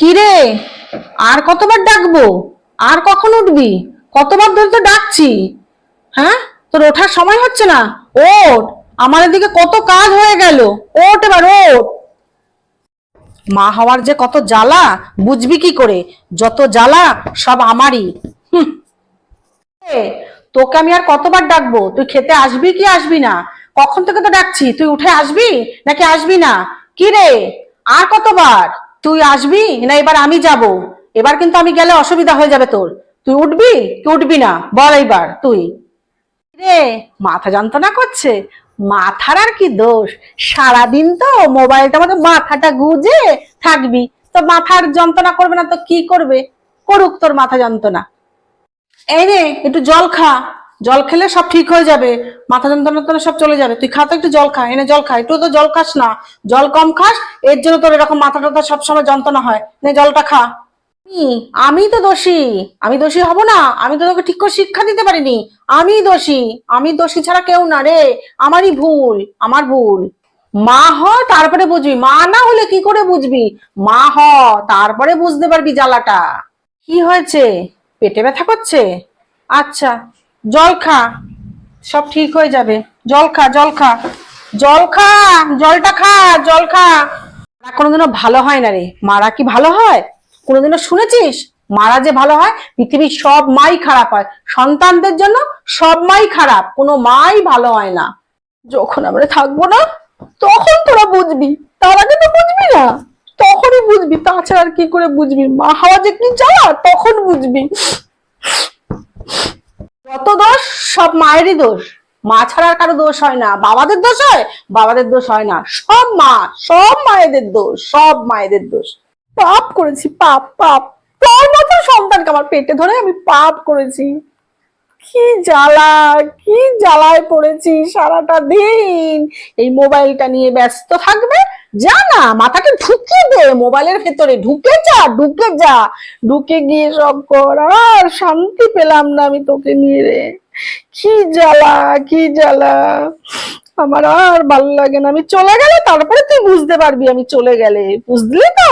কি রে আর কতবার ডাকবো? আর কখন উঠবি? কতবার ধরে তো ডাকছি। হ্যাঁ? তোর ওঠার সময় হচ্ছে না? ওঠ। আমার এদিকে কত কাজ হয়ে গেল। ওঠ এবার, ওঠ। মা হওয়ার যে কত জ্বালা, বুঝবি কি করে? যত জ্বালা, সব আমারই। তোকে আমি আর কতবার ডাকবো? তুই খেতে আসবি কি আসবি না? কখন থেকে তো ডাকছি? তুই উঠে আসবি? নাকি আসবি না? কি রে আর কতবার? তুই আসবি না এবার আমি যাব? এবার কিন্তু আমি গেলে অসুবিধা হয়ে যাবে তোর। তুই উঠবি কি উঠবি না? বল এইবার, তুই। রে, মাথা যন্ত্রণা করছে। মাথার আর কি দোষ? সারাদিন তো মোবাইলটা মধ্যে মাথাটা গুজে থাকবি। তো মাথার যন্ত্রণা করবে না তো কি করবে? করুক তোর মাথা যন্ত্রণা। এই রে, একটু জল খা। জল খেলে সব ঠিক হয়ে যাবে, মাথা যন্ত্রণা সব চলে যাবে। তুই খা তো একটু জল খা, এনে জল খা একটু তো জল খাস না। জল কম খাস, এর জন্য তোর এরকম মাথা টাথা সবসময় যন্ত্রণা হয়। নে জলটা খা। আমি তো দোষী। আমি দোষী হব না। আমি তো তোকে ঠিক করে শিক্ষা দিতে পারিনি। আমি দোষী। আমি দোষী ছাড়া কেউ না রে। আমারই ভুল, আমার ভুল। মা হ, তারপরে বুঝবি। মা না হলে কি করে বুঝবি? মা হ, তারপরে বুঝতে পারবি জ্বালাটা। কি হয়েছে? পেটে ব্যথা করছে? আচ্ছা। জল খা, সব ঠিক হয়ে যাবে। জল খা জল খা। জল খা, জলটা খা, জল খা। মারা কোনোদিনও ভালো হয় না রে। মারা কি ভালো হয়? কোনোদিনও শুনেছিস? মারা যে ভালো হয়, পৃথিবীর সব মাই খারাপ হয়। সন্তানদের জন্য সব মাই খারাপ। কোনো মাই ভালো হয় না। যখন আমরা থাকব না, তখন তোরা বুঝবি। তার আগে তো বুঝবি না। তখনই বুঝবি। তাছাড়া আর কি করে বুঝবি? মা হওয়া যে কি জ্বালা, তখন বুঝবি। কত দোষ? সব মায়েরই দোষ। মা ছাড়া আর কারও দোষ হয় না। বাবাদের দোষ হয়? বাবাদের দোষ হয় না। সব মা, সব মায়েদের দোষ, সব মায়েদের দোষ। পাপ করেছি, পাপ পাপ। তোর মতো সন্তানকে আমার পেটে ধরে আমি পাপ করেছি। কি জ্বালা, কি জ্বালায় পড়েছি সারাটা দিন। এই মোবাইলটা নিয়ে ব্যস্ত থাকবে যা না মাথাকে ঢুকে দে, মোবাইলের ভেতরে। ঢুকে যা ঢুকে যা। ঢুকে গিয়ে সব কর। আর শান্তি পেলাম না আমি তোকে নিয়ে রে। কি জ্বালা কি জ্বালা। আমার আর ভালো লাগে না। আমি চলে গেলে তারপরে তুই বুঝতে পারবি আমি চলে গেলে। বুঝলি তো?